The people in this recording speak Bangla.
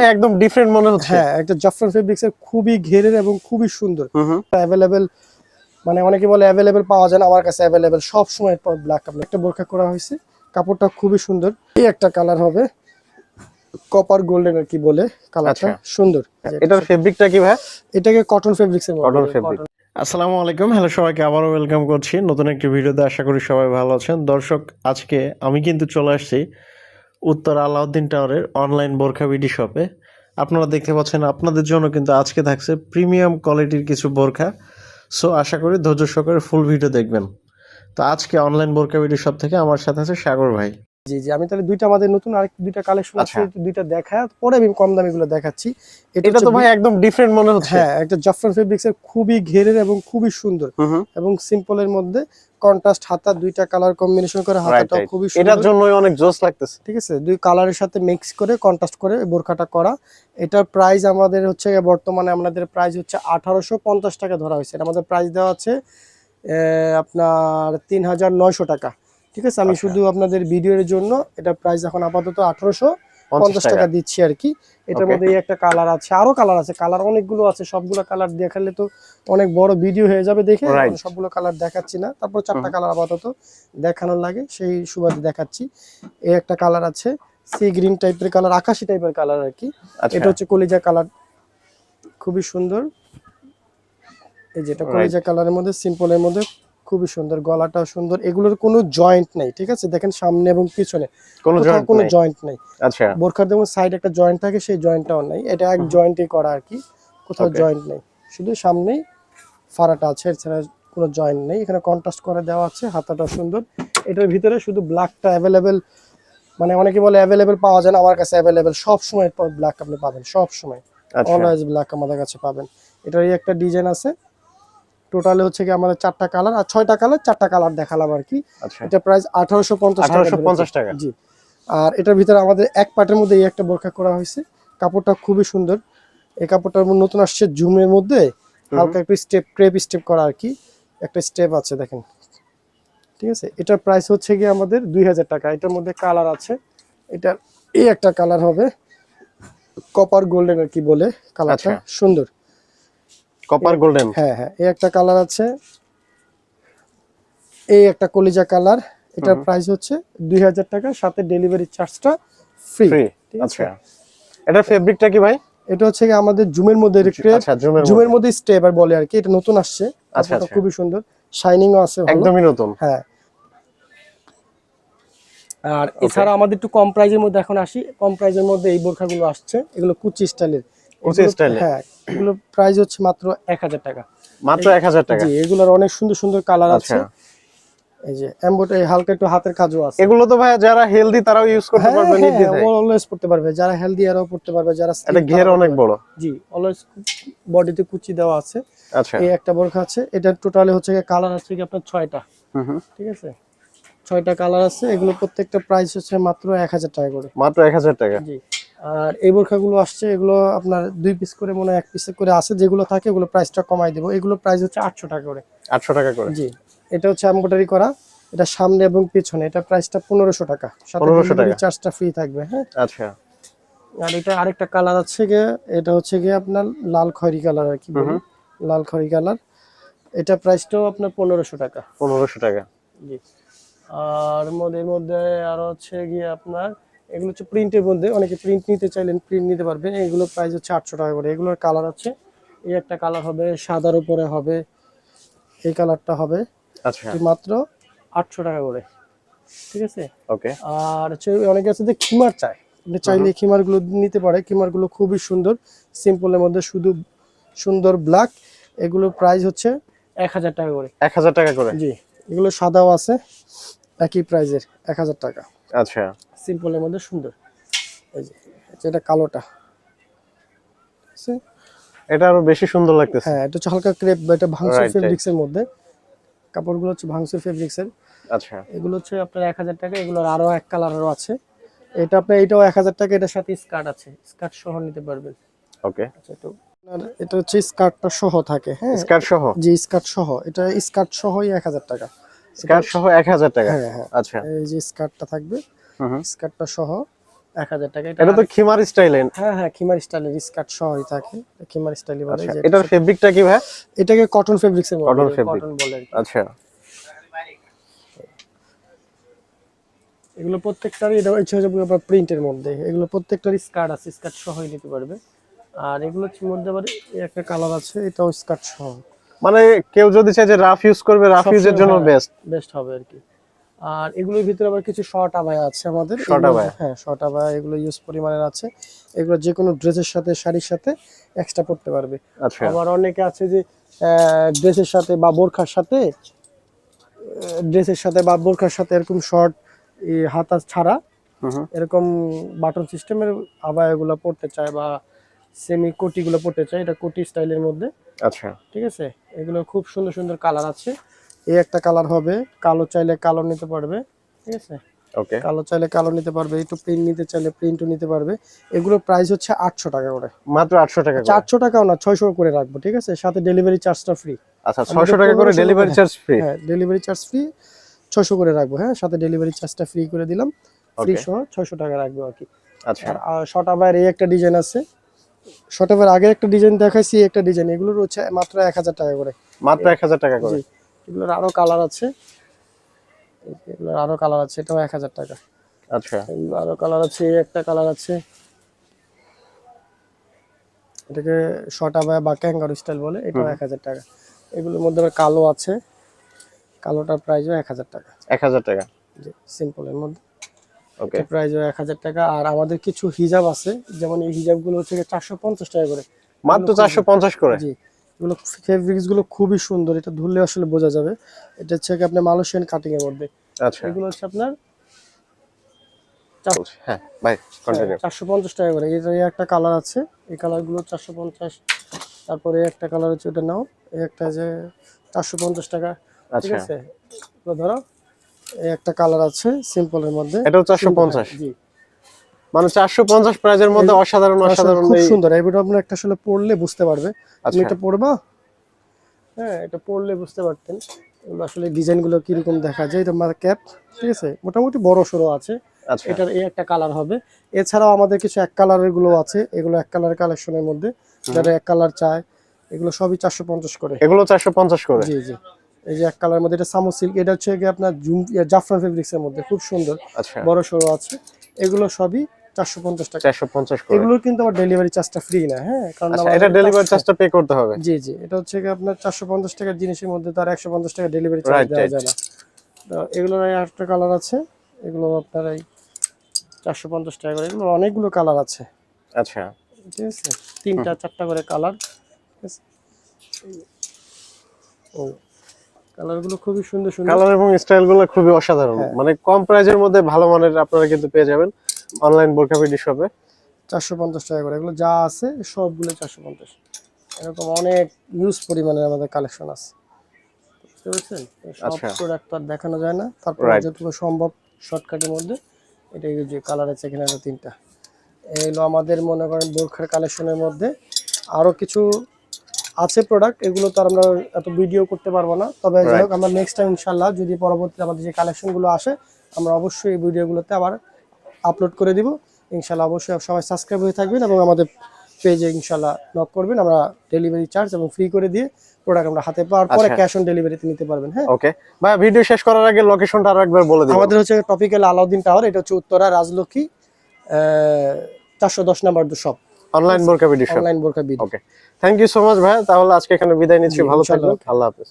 ভাই একদম ডিফারেন্ট মনে হচ্ছে। হ্যাঁ একটা জাফরান ফেব্রিক্স এর খুবই ঘেরের এবং খুবই সুন্দর। অ্যাভেলেবেল মানে অনেকে বলে অ্যাভেলেবেল পাওয়া যায় না আমার কাছে অ্যাভেলেবেল সব সময় ব্ল্যাক কাপড় একটা বোরখা করা হয়েছে কাপড়টা খুবই সুন্দর। এই একটা কালার হবে কপার গোল্ডেন আর কি বলে কালারটা আচ্ছা। সুন্দর। এটার ফেব্রিকটা কি ভাই? এটাকে কটন ফেব্রিক্স এর Cotton fabric। আসসালামু আলাইকুম। হ্যালো সবাইকে আবারও ওয়েলকাম করছি। নতুন একটি ভিডিওতে আশা করি সবাই ভালো আছেন। দর্শক আজকে আমি কিন্তু চলে আসছি উত্তর আলাউদ্দিন টাওয়ারের অনলাইন বোরখা বিডি শপে আপনারা দেখতে পাচ্ছেন, আপনাদের জন্য কিন্তু আজকে থাকছে প্রিমিয়াম কোয়ালিটির কিছু বোরখা। সো আশা করি ধৈর্য সহকারে ফুল ভিডিও দেখবেন। তো আজকে অনলাইন বোরখা বিডি শপ থেকে আমার সাথে আছে সাগর ভাই। জি জি আমি তাহলে দুইটা আমাদের নতুন আরেক দুইটা কালেকশন আছে আচ্ছা। দুইটা দেখা পরে আমি কম দামি গুলো দেখাচ্ছি। এটা তো ভাই একদম ডিফারেন্ট মনে হচ্ছে। হ্যাঁ একটা জাফরান ফেব্রিক্স এর খুবই ঘেরের এবং খুবই সুন্দর। এবং সিম্পলের মধ্যে কন্ট্রাস্ট হাতা দুইটা কালার কম্বিনেশন করে হাতাটাও খুবই এটার সুন্দর। জন্যই অনেক জোস লাগতেছে। ঠিক আছে? দুই কালারের সাথে মিক্স করে কন্ট্রাস্ট করে এই বোরখাটা করা। এটার প্রাইস আমাদের হচ্ছে বর্তমানে আমাদের প্রাইস হচ্ছে আঠারোশো পঞ্চাশ টাকা ধরা হয়েছে। আমাদের প্রাইস দেওয়া আছে আপনার তিন হাজার নয়শো টাকা। ঠিক আছে? আমি আচ্ছা। শুধু আপনাদের ভিডিওর জন্য এটা প্রাইস এখন আপাতত আঠারোশো পঞ্চাশ টাকা দিচ্ছি আর কি। এটার মধ্যে একটা কালার আছে আরও কালার আছে। কালার অনেকগুলো আছে সবগুলো কালার দেখালে তো অনেক বড় ভিডিও হয়ে যাবে দেখে। সবগুলো কালার দেখাচ্ছি না। তারপর চারটা কালার আপাতত দেখানোর লাগে সেই সুবাদে দেখাচ্ছি। এই একটা কালার আছে সি গ্রিন টাইপের কালার আকাশি টাইপের কালার আর কি। আচ্ছা। এটা হচ্ছে কলিজা কালার খুবই সুন্দর। এই যেটা কলিজা কালারের মধ্যে সিম্পলের মধ্যে খুবই সুন্দর গলাটাও সুন্দর এগুলোর কোনো জয়েন্ট নেই ঠিক আছে? দেখেন সামনে এবং পিছনে কোনো জয়েন্ট নেই? আচ্ছা। বোরখার যেমন সাইড একটা জয়েন্ট থাকে সেই জয়েন্টটাও নেই। এটা এক জয়েন্টে করা আর কি কোথাও জয়েন্ট নেই। শুধু সামনেই ফাড়াটা আছে এছাড়া কোনো জয়েন্ট নেই। এখানে কন্ট্রাস্ট করে দেওয়া আছে হাতাটা সুন্দর। এটার ভিতরে শুধু ব্ল্যাকটা অ্যাভেলেবেল মানে অনেকে বলে অ্যাভেলেবেল পাওয়া যায় না আমার কাছে অ্যাভেলেবেল সব সময় ব্ল্যাক আপনি পাবেন সব সময় অলওয়েজ ব্ল্যাক আমাদের কাছে পাবেন। এটারই একটা ডিজাইন আছে। টোটালে হচ্ছে কি আমাদের চারটা কালার আর ছয়টা কালার চারটা কালার দেখালাম আর কি। আচ্ছা। এটা প্রাইস আঠারোশো পঞ্চাশ টাকা 1850 টাকা। জি। আর এটার ভিতরে আমাদের এক পার্টের মধ্যে এই একটা বোরখা করা হয়েছে। কাপড়টা খুবই সুন্দর। এই কাপড়টার নতুন আসছে জুমের মধ্যে। হালকা একটু স্টেপ ক্রেপ স্টেপ করা আর কি। একটা স্টেপ আছে দেখেন। ঠিক আছে? এটার প্রাইস হচ্ছে গিয়ে আমাদের দুই হাজার টাকা। এটার মধ্যে কালার আছে। এটার এই একটা কালার হবে। কপার গোল্ডেন আর কি বলে কালারটা আচ্ছা। সুন্দর। কপার গোল্ডেন হ্যাঁ হ্যাঁ এই একটা কালার আছে। এই একটা কলিজা কালার এটার প্রাইস হচ্ছে দুই হাজার টাকা সাথে ডেলিভারি চার্জটা ফ্রি ফ্রি ঠিক আছে? আচ্ছা। এটার ফেব্রিকটা কি ভাই? এটা হচ্ছে কি আমাদের জুমের মধ্যে ক্রেপ আচ্ছা জুমের জুমের মধ্যে স্টেপ আর বলে আর কি এটা নতুন আসছে। আচ্ছা, আচ্ছা। খুবই সুন্দর। শাইনিংও আছে একদমই নতুন। হ্যাঁ। আর এছাড়া আমাদের একটু কম প্রাইজের মধ্যে এখন আসি। কম প্রাইজের মধ্যে এই বোরখাগুলো আসছে। এগুলো কুচি স্টাইলের হ্যাঁ এগুলো প্রাইস হচ্ছে মাত্র এক হাজার টাকা। মাত্র এক হাজার টাকা? জি এগুলোর অনেক সুন্দর সুন্দর কালার আচ্ছা। আছে। এই যে এমব্রয়ডারি হালকা একটু হাতের কাজও আছে। এগুলো তো ভাই যারা হেলদি তারাও ইউজ করতে হ্যাঁ পারবে নির্দ্বিধায়। অলওয়েজ পড়তে পারবে। যারা হেলদি এরাও পড়তে পারবে যারা এটা ঘের অনেক বড়। জি অলওয়েজ বডিতে কুচি দেওয়া আছে। আচ্ছা। এই একটা বোরখা আছে এটা টোটালি হচ্ছে কালার আছে কি আপনার ছয়টা। হুম হুম। ঠিক আছে? ছয়টা কালার আছে এগুলো প্রত্যেকটা প্রাইস হচ্ছে মাত্র এক হাজার টাকা করে। মাত্র এক হাজার টাকা। জি। আর এই বোরখাগুলো আসছে এগুলো আপনার দুই পিস করে মনে এক পিস করে আছে যেগুলো থাকে ওগুলো প্রাইসটা কমাই দেবো। এগুলো প্রাইস হচ্ছে আটশো টাকা করে। আটশো টাকা করে। জি এটা হচ্ছে এমব্রয়ডারি করা এটা সামনে এবং পিছনে এটা প্রাইসটা পনেরোশো টাকা। 1500 টাকা। চার্জটা ফ্রি থাকবে হ্যাঁ। আচ্ছা। আর এটা আরেকটা কালার আছে গিয়ে এটা হচ্ছে গিয়ে আপনার লাল খয়রি কালার আর কি লাল খয়রি কালার এটা প্রাইসটাও আপনার পনেরোশো টাকা। পনেরোশো টাকা। জি। আর মধ্যে মধ্যে আরও হচ্ছে গিয়ে আপনার এগুলো হচ্ছে প্রিন্টের মধ্যে। অনেকে প্রিন্ট নিতে চাইলেন প্রিন্ট নিতে পারবেন। এগুলো প্রাইস হচ্ছে আটশো টাকা করে। এগুলোর কালার আছে। এই একটা কালার হবে সাদার উপরে হবে এই কালারটা হবে। আচ্ছা। মাত্র আটশো টাকা করে। ঠিক আছে? ওকে আর হচ্ছে অনেকে আছে যে খিমার চায়। চাইলে খিমারগুলো নিতে পারে। খিমারগুলো খুবই সুন্দর। সিম্পলের মধ্যে শুধু সুন্দর ব্ল্যাক এগুলো প্রাইস হচ্ছে এক হাজার টাকা করে। এক হাজার টাকা করে? জি। এগুলো সাদাও আছে। একই প্রাইজের এক হাজার টাকা। আচ্ছা। সিম্পলের মধ্যে সুন্দর। এই যে হচ্ছে এটা কালোটা। আছে? এটা আরও বেশি সুন্দর লাগতেছে। হ্যাঁ এটা হচ্ছে হালকা ক্রেপ বা এটা ভাংসুর. ফেব্রিক্স এর মধ্যে। কাপড়গুলো হচ্ছে ভাংসুর ফেব্রিক্স এর আচ্ছা। এগুলো হচ্ছে আপনার এক হাজার টাকা এগুলোর আরও এক কালারেরও আছে। এটা আপনার এটাও এক হাজার টাকা এটার সাথে স্কার্ট আছে। স্কার্ট সহ নিতে পারবেন। ওকে আচ্ছা তো আপনার এটা হচ্ছে স্কার্টটা সহ থাকে হ্যাঁ? স্কার্ট সহ? জি স্কার্ট সহ। এটা স্কার্ট সহই এক হাজার টাকা। স্কার্ট সহ এক হাজার টাকা? হ্যাঁ হ্যাঁ। আচ্ছা। এই যে স্কার্টটা থাকবে। স্কার্টটা সহ এক হাজার টাকা। এটা তো খিমার স্টাইলের হ্যাঁ হ্যাঁ খিমার স্টাইলের স্কার্ট সহই থাকে। খিমার স্টাইলে বলে। আচ্ছা এটার ফেব্রিকটা কি ভাই? এটাকে কটন ফেব্রিক্স বলে। আচ্ছা। এগুলো প্রত্যেকটারই এটা হচ্ছে আপনার প্রিন্টের মধ্যে। এগুলো প্রত্যেকটারই স্কার্ট আছে স্কার্ট সহই নিতে পারবে। আর এগুলো মধ্যে আবার একটা কালার আছে এটাও স্কার্ট সহ। মানে কেউ যদি চায় যে রাফ ইউজ করবে রাফ ইউজের জন্য বেস্ট বেস্ট হবে আর কি। আর এগুলোর ভিতরে আবার কিছু শর্ট আবায়া আছে আমাদের। Short abaya? হ্যাঁ শর্ট আবায়া এগুলো ইউজ পরিমাণের আছে। এগুলো যে কোনো ড্রেসের সাথে শাড়ির সাথে এক্সট্রা পড়তে পারবে। আচ্ছা। আবার অনেকে আছে যে ড্রেসের সাথে বা বোরখার সাথে ড্রেসের সাথে বা বোরখার সাথে এরকম শর্ট হাতা ছাড়া। এরকম বাটন সিস্টেমের আবায়াগুলো পড়তে চায় বা সেমি কোটিগুলো পড়তে চায়। এটা কোটি স্টাইলের মধ্যে। আচ্ছা। ঠিক আছে? এগুলো খুব সুন্দর সুন্দর কালার আছে। এই একটা কালার হবে কালো চাইলে কালো নিতে পারবে ঠিক আছে? ওকে। কালো চাইলে কালো নিতে পারবে একটু প্রিন্ট নিতে চাইলে প্রিন্টও নিতে পারবে। এগুলো প্রাইস হচ্ছে আটশো টাকা করে। মাত্র আটশো টাকা করে। চারশো টাকাও না ছয়শো করে রাখব ঠিক আছে? সাথে ডেলিভারি চার্জটা ফ্রি আচ্ছা ছয়শো টাকা করে ডেলিভারি চার্জ ফ্রি হ্যাঁ ডেলিভারি চার্জ ফ্রি ছয়শো করে রাখব হ্যাঁ? সাথে ডেলিভারি চার্জটা ফ্রি করে দিলাম। ফ্রি সহ ছয়শো টাকা রাখব আর কি। আচ্ছা। আর শর্ট আবার এই একটা ডিজাইন আছে। শর্ট আবার আগে একটা ডিজাইন দেখাইছি একটা ডিজাইন এগুলোর হচ্ছে মাত্র এক হাজার টাকা করে। মাত্র এক হাজার টাকা করে? এগুলোর আরও কালার আছে। এগুলোর আরও কালার আছে এটাও এক হাজার টাকা। আচ্ছা। এগুলো আরও কালার আছে একটা কালার আছে। এটাকে শর্ট আবায়া বা ক্যাঙ্গারু স্টাইল বলে এটাও এক হাজার টাকা। এগুলোর মধ্যে আবার কালো আছে। কালোটার প্রাইসও এক হাজার টাকা। এক হাজার টাকা। জি সিম্পলের মধ্যে। ওকে প্রাইসও এক হাজার টাকা। আর আমাদের কিছু হিজাব আছে যেমন এই হিজাবগুলো হচ্ছে চারশো পঞ্চাশ টাকা করে। মাত্র চারশো পঞ্চাশ করে? জি। এগুলো ফেব্রিক্সগুলো খুবই সুন্দর এটা ধরলে আসলে বোঝা যাবে। এটা হচ্ছে কি আপনার মালয়েশিয়ান কাটিং এর মধ্যে। আচ্ছা। এগুলো হচ্ছে আপনার হ্যাঁ ভাই কন্টিনিউ চারশো পঞ্চাশ টাকা করে। এটা একটা কালার আছে এই কালারগুলো চারশো পঞ্চাশ তারপরে একটা কালার হচ্ছে ওটা নাও এই একটা যে চারশো পঞ্চাশ টাকা ঠিক আচ্ছা। আছে? ধরো এই একটা কালার আছে সিম্পলের মধ্যে। এটাও চারশো পঞ্চাশ। জি। মানে চারশো পঞ্চাশ প্রাইজের মধ্যে অসাধারণ অসাধারণ খুব সুন্দর। এই ভিডিও আপনার একটা আসলে পড়লে বুঝতে পারবে। তুমি আচ্ছা এটা পড়বা? হ্যাঁ এটা পড়লে বুঝতে পারতেন। আসলে ডিজাইনগুলো কীরকম দেখা যায় এটা আমার ক্যাপ ঠিক আছে? মোটামুটি বড় সড়ো আছে। আচ্ছা। এটার এই একটা কালার হবে। এছাড়াও আমাদের কিছু এক কালারেরগুলো আছে। এগুলো এক কালার কালেকশনের মধ্যে। যারা এক কালার চায় এগুলো সবই চারশো পঞ্চাশ করে। এগুলো চারশো পঞ্চাশ করে? জি জি। এই যে এক কালার মধ্যে এটা সামো সিল্ক এটা হচ্ছে আপনার জুম জাফরান ফেব্রিক্স এর মধ্যে। খুব সুন্দর। আচ্ছা। বড় সড়ো আছে। এগুলো সবই টাকা। করে। এগুলোর কিন্তু আবার ডেলিভারি চার্জটা ফ্রি না হ্যাঁ? কারণ আচ্ছা এটা ডেলিভারি চার্জটা পে করতে হবে। জি জি এটা হচ্ছে কি আপনার টাকার জিনিসের মধ্যে তার টাকা ডেলিভারি চার্জ দেওয়া যায় না। এগুলোর একটা কালার আছে এগুলো আপনার এই টাকা করে এগুলো অনেকগুলো কালার আছে। আচ্ছা। ঠিক আছে? তিনটা চারটা করে কালার ঠিক আছে? ও কালারগুলো খুবই সুন্দর সুন্দর। কালার এবং স্টাইলগুলো খুবই অসাধারণ। হ্যাঁ। মানে কম প্রাইজের মধ্যে ভালো মানের আপনারা কিন্তু পেয়ে যাবেন। অনলাইন বোরকা বিডি শপে? চারশো পঞ্চাশ টাকা করে। এগুলো যা আছে সবগুলো চারশো পঞ্চাশ। এরকম অনেক ইউজ পরিমাণের আমাদের কালেকশন আছে। বুঝতে পারছেন? সব আচ্ছা। প্রোডাক্ট তো আর দেখানো যায় না। তারপর যতটুকু সম্ভব শর্টকাটের মধ্যে এটা যে কালার আছে এখানে আরও তিনটা। এই আমাদের মনে করেন বোরখার কালেকশনের মধ্যে আরও কিছু আছে প্রোডাক্ট এগুলো তো আর আমরা এত ভিডিও করতে পারব না। তবে যাই হোক আমরা নেক্সট টাইম ইনশাল্লাহ যদি পরবর্তীতে আমাদের যে কালেকশনগুলো আসে আমরা অবশ্যই এই ভিডিওগুলোতে আবার আপলোড করে দিব। ইনশাল্লাহ অবশ্যই সবাই সাবস্ক্রাইব হয়ে থাকবেন এবং আমাদের পেজে ইনশাল্লাহ নক করবেন। আমরা ডেলিভারি চার্জ এবং ফ্রি করে দিয়ে প্রোডাক্ট আমরা হাতে পাওয়ার পরে। ক্যাশ অন ডেলিভারিতে নিতে পারবেন হ্যাঁ? ওকে ভাই ভিডিও শেষ করার আগে লোকেশনটা আরও একবার বলে দিন আমাদের হচ্ছে টপিক্যাল আলাউদ্দিন টাওয়ার এটা হচ্ছে উত্তরা রাজলক্ষ্মী চারশো দশ নাম্বার শপ অনলাইন বোরকা শপ অনলাইন বোরকা বিড okay thank you so much ভাই তাহলে আজকে এখানে বিদায় নিচ্ছি। ভালো। থাকবেন। আল্লাহ হাফেজ।